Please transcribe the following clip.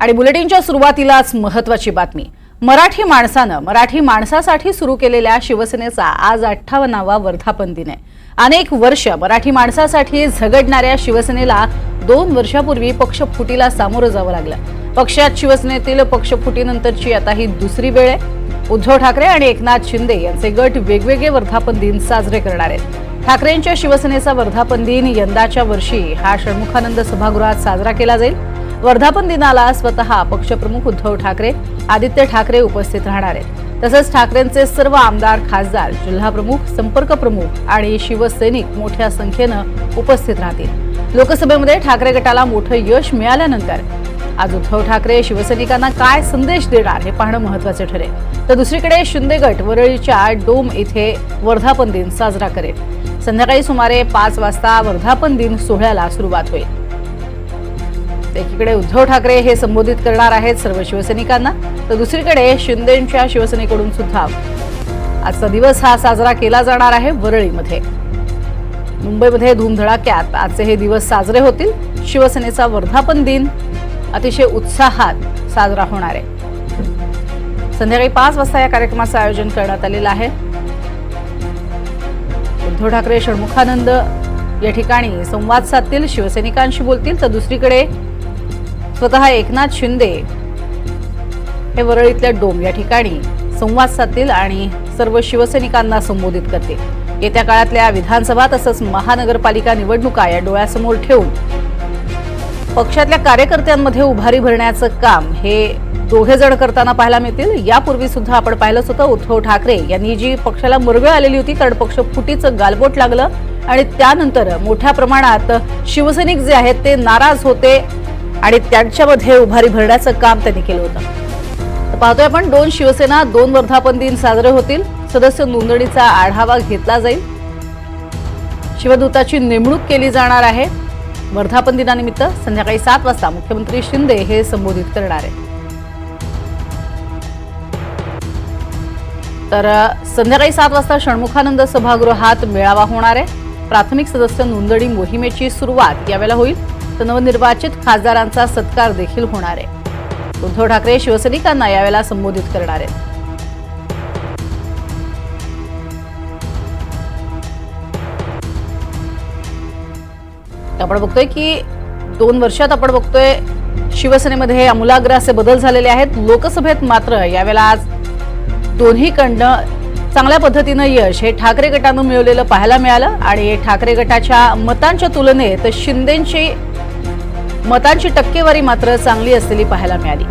आणि बुलेटिनच्या सुरुवातीलाच महत्वाची बातमी. मराठी माणसानं मराठी माणसासाठी सुरू केलेल्या शिवसेनेचा आज अठ्ठावन्नावा वर्धापन दिन आहे. अनेक वर्ष मराठी माणसासाठी झगडणाऱ्या शिवसेनेला दोन वर्षापूर्वी पक्षफुटीला सामोरं जावं लागलं. पक्षात शिवसेनेतील पक्षफुटीनंतरची आता ही दुसरी वेळ आहे. उद्धव ठाकरे आणि एकनाथ शिंदे यांचे गट वेगवेगळे वर्धापन दिन साजरे करणार आहेत. ठाकरेंच्या शिवसेनेचा वर्धापन दिन यंदाच्या वर्षी हा षण्मुखानंद सभागृहात साजरा केला जाईल. वर्धापन दिनाला स्वतः पक्षप्रमुख उद्धव ठाकरे आदित्य ठाकरे उपस्थित राहणार आहेत. तसंच ठाकरेंचे सर्व आमदार खासदार जिल्हाप्रमुख संपर्क प्रमुख आणि शिवसैनिक मोठ्या संख्येनं उपस्थित राहतील. लोकसभेमध्ये ठाकरे गटाला मोठं यश मिळाल्यानंतर आज उद्धव ठाकरे शिवसैनिकांना काय संदेश देणार हे पाहणं महत्त्वाचे ठरेल. तर दुसरीकडे शिंदे गट वरळीच्या डोम इथे वर्धापन दिन साजरा करेल. संध्याकाळी सुमारे पाच वाजता वर्धापन दिन सोहळ्याला सुरुवात होईल. एकीकडे उद्धव ठाकरे हे संबोधित करणार आहेत सर्व शिवसैनिकांना तर दुसरीकडे शिंदेच्या शिवसेनेकडून सुद्धा आजचा दिवस हा साजरा केला जाणार आहे वरळीमध्ये. मुंबईमध्ये धूमधडाक्यात आजचे हे दिवस साजरे होतील. शिवसेनेचा वर्धापन दिन अतिशय उत्साहात साजरा होणार आहे. संध्याकाळी पाच वाजता या कार्यक्रमाचं आयोजन करण्यात आलेलं आहे. उद्धव ठाकरे षण्मुखानंद या ठिकाणी संवाद साधतील शिवसैनिकांशी बोलतील तर दुसरीकडे स्वतः एकनाथ शिंदे हे वरळीतल्या डोम या ठिकाणी संवाद साधतील आणि सर्व शिवसैनिकांना संबोधित करतील. येत्या काळातल्या विधानसभा तसंच महानगरपालिका निवडणुका या डोळ्यासमोर ठेवून पक्षातल्या कार्यकर्त्यांमध्ये उभारी भरण्याचं काम हे दोघे जण करताना पाहायला मिळतील. यापूर्वी सुद्धा आपण पाहिलंच होतं उद्धव ठाकरे यांनी जी पक्षाला मुरगळ आलेली होती कारण पक्ष फुटीचं गालबोट लागलं आणि त्यानंतर मोठ्या प्रमाणात शिवसैनिक जे आहेत ते नाराज होते आणि त्यांच्यामध्ये उभारी भरण्याचं काम त्यांनी केलं होतं. तर पाहतोय आपण दोन शिवसेना दोन वर्धापन दिन साजरे होतील. सदस्य नोंदणीचा आढावा घेतला जाईल. शिवदूताची नेमणूक केली जाणार आहे. वर्धापन दिनानिमित्त संध्याकाळी सात वाजता मुख्यमंत्री शिंदे हे संबोधित करणार आहे तर संध्याकाळी सात वाजता षण्मुखानंद सभागृहात मेळावा होणार आहे. प्राथमिक सदस्य नोंदणी मोहिमेची सुरुवात यावेळेला होईल. तर नवनिर्वाचित खासदारांचा सत्कार देखील होणार आहे. उद्धव ठाकरे शिवसैनिकांना यावेळेला संबोधित करणार आहेत. आपण बघतोय की दोन वर्षात आपण बघतोय शिवसेनेमध्ये अमूलाग्र असे बदल झालेले आहेत. लोकसभेत मात्र यावेळेला आज दोन्हीकडनं चांगल्या पद्धतीनं यश हे ठाकरे गटानं मिळवलेलं पाहायला मिळालं. आणि ठाकरे गटाच्या मतांच्या तुलनेत शिंदेची मतांची टक्केवारी मात्र चांगली असलेली पाहायला मिळाली.